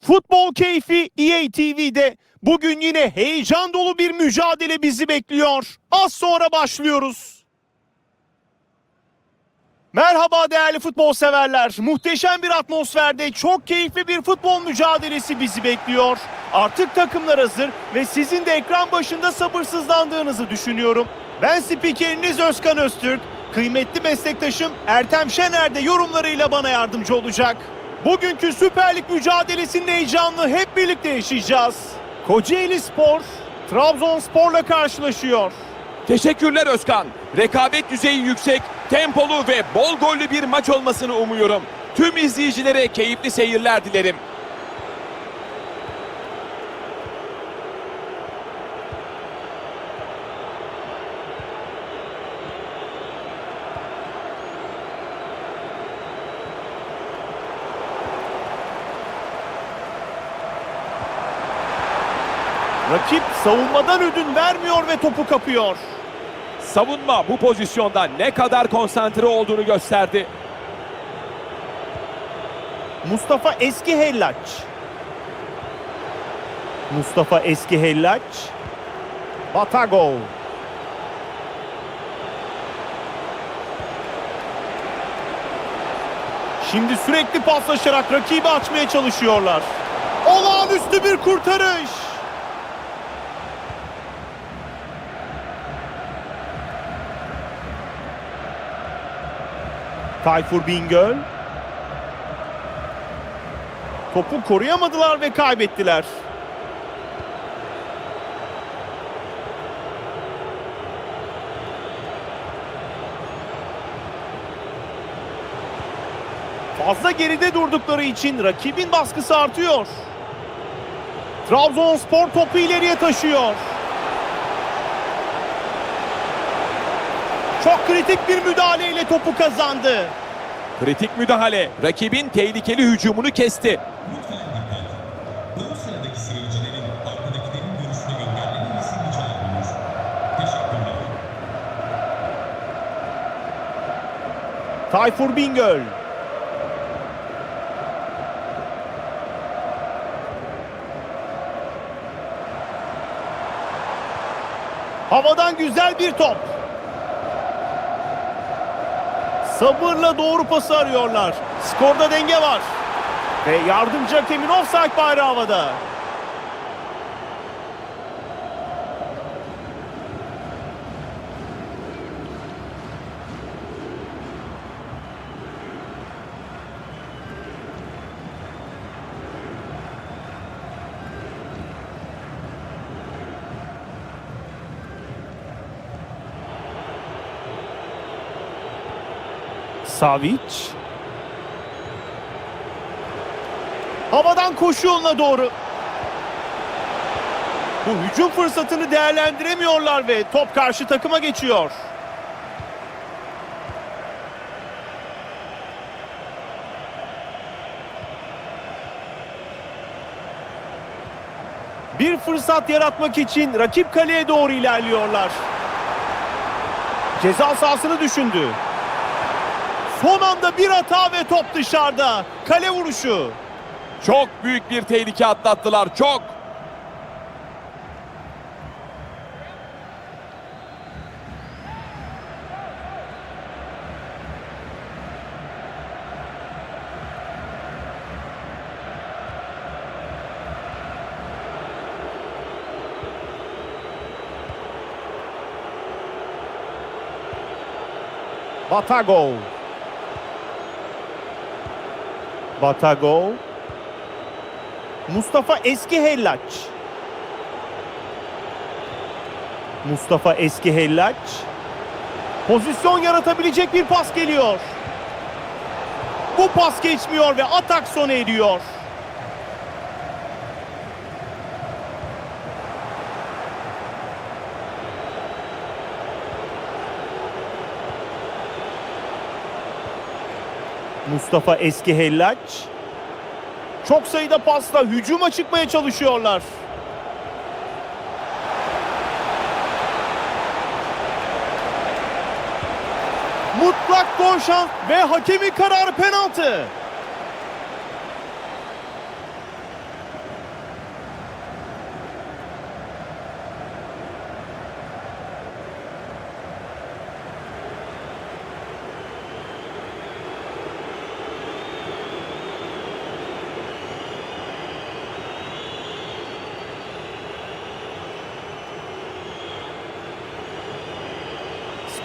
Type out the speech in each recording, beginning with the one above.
Futbol keyfi EA TV'de. Bugün yine heyecan dolu bir mücadele bizi bekliyor. Az sonra başlıyoruz. Merhaba değerli futbol severler. Muhteşem bir atmosferde çok keyifli bir futbol mücadelesi bizi bekliyor. Artık takımlar hazır ve sizin de ekran başında sabırsızlandığınızı düşünüyorum. Ben spikeriniz Özkan Öztürk. Kıymetli meslektaşım Ertem Şener de yorumlarıyla bana yardımcı olacak. Bugünkü Süper Lig mücadelesinin heyecanını hep birlikte yaşayacağız. Kocaeli Spor, Trabzonspor'la karşılaşıyor. Teşekkürler Özkan. Rekabet düzeyi yüksek, tempolu ve bol gollü bir maç olmasını umuyorum. Tüm izleyicilere keyifli seyirler dilerim. Rakip savunmadan ödün vermiyor ve topu kapıyor. Savunma bu pozisyonda ne kadar konsantre olduğunu gösterdi. Mustafa Eski Hellaç. Mustafa Eski Hellaç. Batago. Şimdi sürekli paslaşarak rakibi açmaya çalışıyorlar. Olağanüstü bir kurtarış. Tayfur Bingöl. Topu koruyamadılar ve kaybettiler. Fazla geride durdukları için rakibin baskısı artıyor. Trabzonspor topu ileriye taşıyor. Çok kritik bir müdahaleyle topu kazandı. Kritik müdahale rakibin tehlikeli hücumunu kesti. Tayfur Bingöl. Havadan güzel bir top. Sabırla doğru pası arıyorlar. Skorda denge var. Ve yardımcı hakemin offside bayrağı havada. Savic. Havadan koşu yoluna doğru. Bu hücum fırsatını değerlendiremiyorlar ve top karşı takıma geçiyor. Bir fırsat yaratmak için rakip kaleye doğru ilerliyorlar. Ceza sahasını düşündü. Son anda bir hata ve top dışarıda. Kale vuruşu. Çok büyük bir tehlike atlattılar çok. Batago. Batago. Mustafa Eski Hellaç. Mustafa Eski Hellaç. Pozisyon yaratabilecek bir pas geliyor. Bu pas geçmiyor ve atak sona eriyor. Mustafa Eski Hellaç. Çok sayıda pasla hücuma çıkmaya çalışıyorlar. Mutlak gol şans ve hakemin kararı penaltı.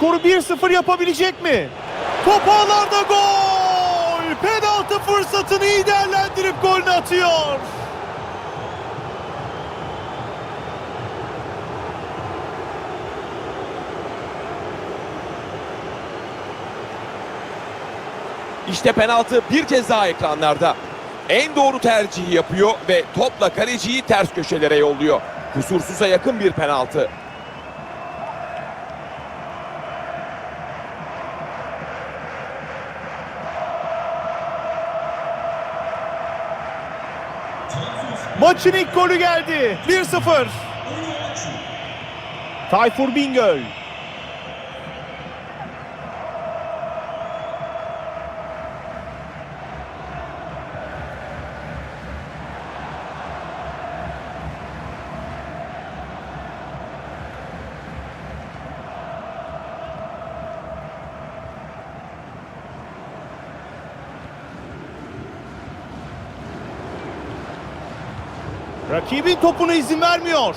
Skoru 1-0 yapabilecek mi? Top ağlarda gol! Penaltı fırsatını iyi değerlendirip golünü atıyor. İşte penaltı bir kez daha ekranlarda. En doğru tercihi yapıyor ve topla kaleciyi ters köşelere yolluyor. Kusursuza yakın bir penaltı. Maçın ilk golü geldi. 1-0. Onuachu. Tayfur Bingöl. Rakibin topuna izin vermiyor.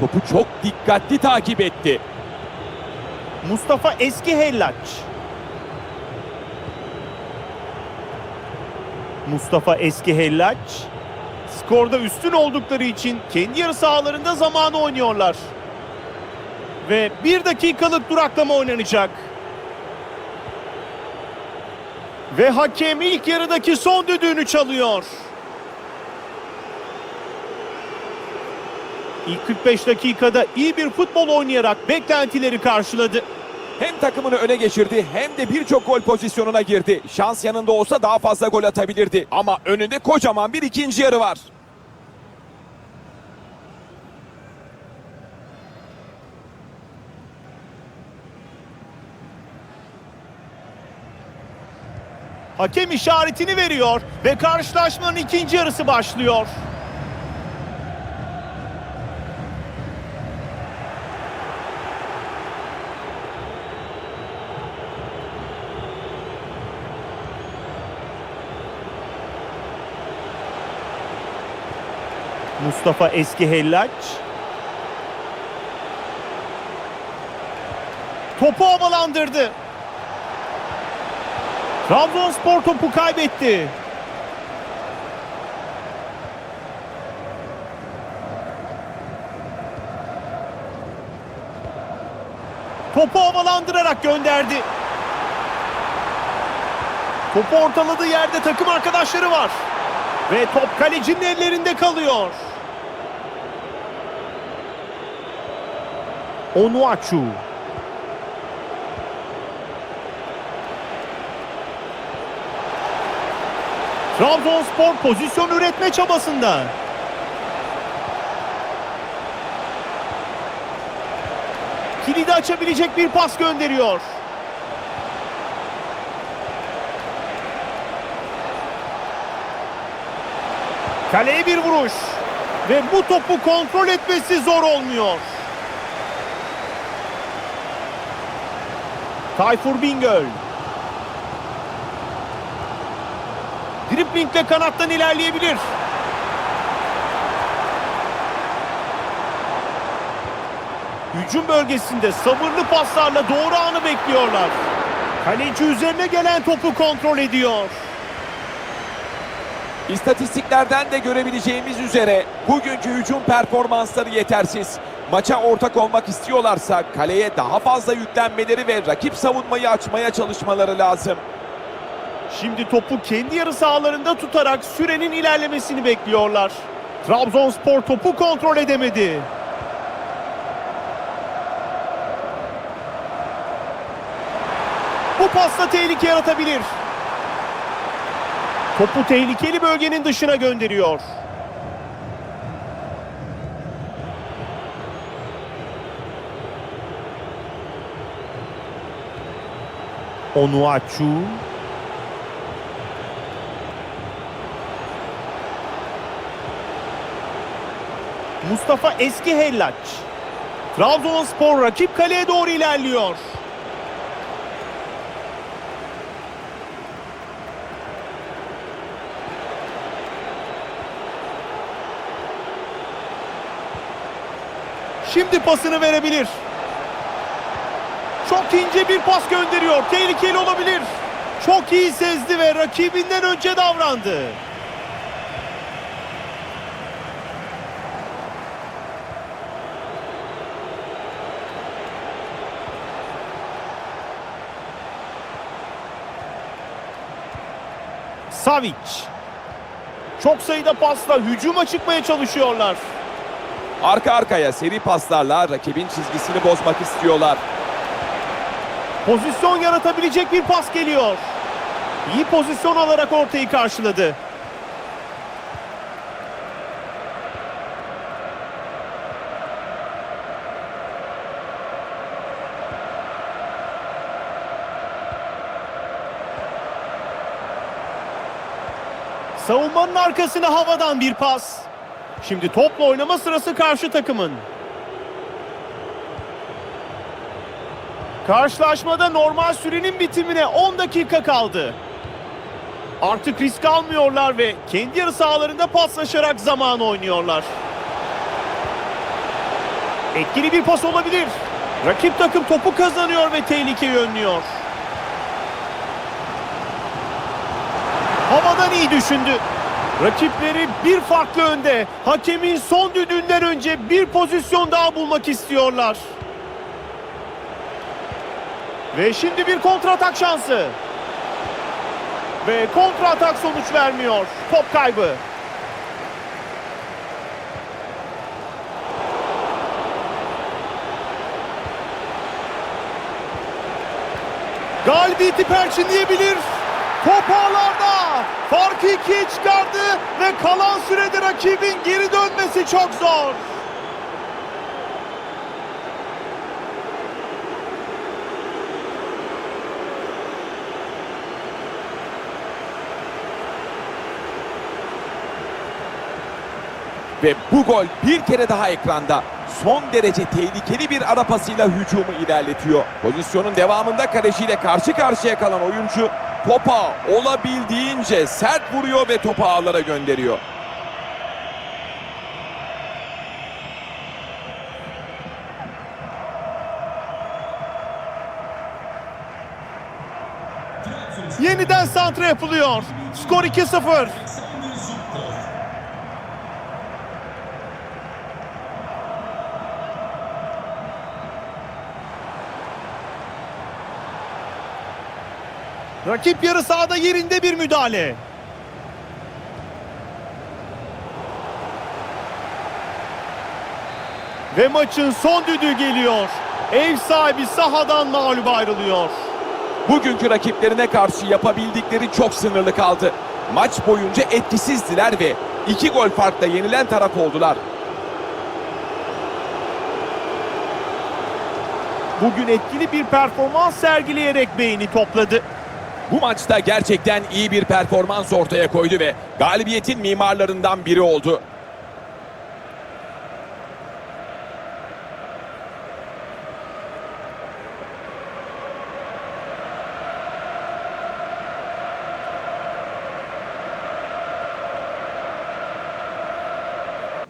Topu çok dikkatli takip etti. Mustafa Eski Hellaç. Mustafa Eski Hellaç. Skorda üstün oldukları için kendi yarı sahalarında zamanı oynuyorlar. Ve bir dakikalık duraklama oynanacak. Ve hakem ilk yarıdaki son düdüğünü çalıyor. İlk 45 dakikada iyi bir futbol oynayarak beklentileri karşıladı. Hem takımını öne geçirdi hem de birçok gol pozisyonuna girdi. Şans yanında olsa daha fazla gol atabilirdi. Ama önünde kocaman bir ikinci yarı var. Hakem işaretini veriyor ve karşılaşmanın ikinci yarısı başlıyor. Mustafa Eski Hellaç. Topu havalandırdı. Trabzonspor topu kaybetti. Topu havalandırarak gönderdi. Topu ortaladığı yerde takım arkadaşları var. Ve top kalecinin ellerinde kalıyor. Onuachu. Trabzonspor pozisyon üretme çabasında. Kilidi açabilecek bir pas gönderiyor. Kaleye bir vuruş. Ve bu topu kontrol etmesi zor olmuyor. Tayfur Bingöl. Driplingle kanattan ilerleyebilir. Hücum bölgesinde sabırlı paslarla doğru anı bekliyorlar. Kaleci üzerine gelen topu kontrol ediyor. İstatistiklerden de görebileceğimiz üzere bugünkü hücum performansları yetersiz. Maça ortak olmak istiyorlarsa kaleye daha fazla yüklenmeleri ve rakip savunmayı açmaya çalışmaları lazım. Şimdi topu kendi yarı sahalarında tutarak sürenin ilerlemesini bekliyorlar. Trabzonspor topu kontrol edemedi. Bu pasla tehlike yaratabilir. Topu tehlikeli bölgenin dışına gönderiyor. Onuachu Mustafa Eski Hellaç. Trabzonspor rakip kaleye doğru ilerliyor. Şimdi pasını verebilir. Çok ince bir pas gönderiyor. Tehlikeli olabilir. Çok iyi sezdi ve rakibinden önce davrandı. Savic. Çok sayıda pasla hücuma çıkmaya çalışıyorlar. Arka arkaya seri paslarla rakibin çizgisini bozmak istiyorlar. Pozisyon yaratabilecek bir pas geliyor. İyi pozisyon alarak ortayı karşıladı. Savunmanın arkasına havadan bir pas. Şimdi topla oynama sırası karşı takımın. Karşılaşmada normal sürenin bitimine 10 dakika kaldı. Artık risk almıyorlar ve kendi yarı sahalarında paslaşarak zaman oynuyorlar. Etkili bir pas olabilir. Rakip takım topu kazanıyor ve tehlikeyi önlüyor. Havadan iyi düşündü. Rakipleri bir farklı önde. Hakemin son düdüğünden önce bir pozisyon daha bulmak istiyorlar. Ve şimdi bir kontratak şansı. Ve kontratak sonuç vermiyor. Top kaybı. Galibiyeti perçinleyebilir. Top ağlarda. Farkı ikiye çıkardı ve kalan sürede rakibin geri dönmesi çok zor. Ve bu gol bir kere daha ekranda. Son derece tehlikeli bir ara pasıyla hücumu ilerletiyor. Pozisyonun devamında kaleciyle karşı karşıya kalan oyuncu topa olabildiğince sert vuruyor ve topu ağlara gönderiyor. Yeniden santra yapılıyor. Skor 2-0. Rakip yarı sahada yerinde bir müdahale. Ve maçın son düdüğü geliyor. Ev sahibi sahadan mağlup ayrılıyor. Bugünkü rakiplerine karşı yapabildikleri çok sınırlı kaldı. Maç boyunca etkisizdiler ve iki gol farkla yenilen taraf oldular. Bugün etkili bir performans sergileyerek beğeni topladı. Bu maçta gerçekten iyi bir performans ortaya koydu ve galibiyetin mimarlarından biri oldu.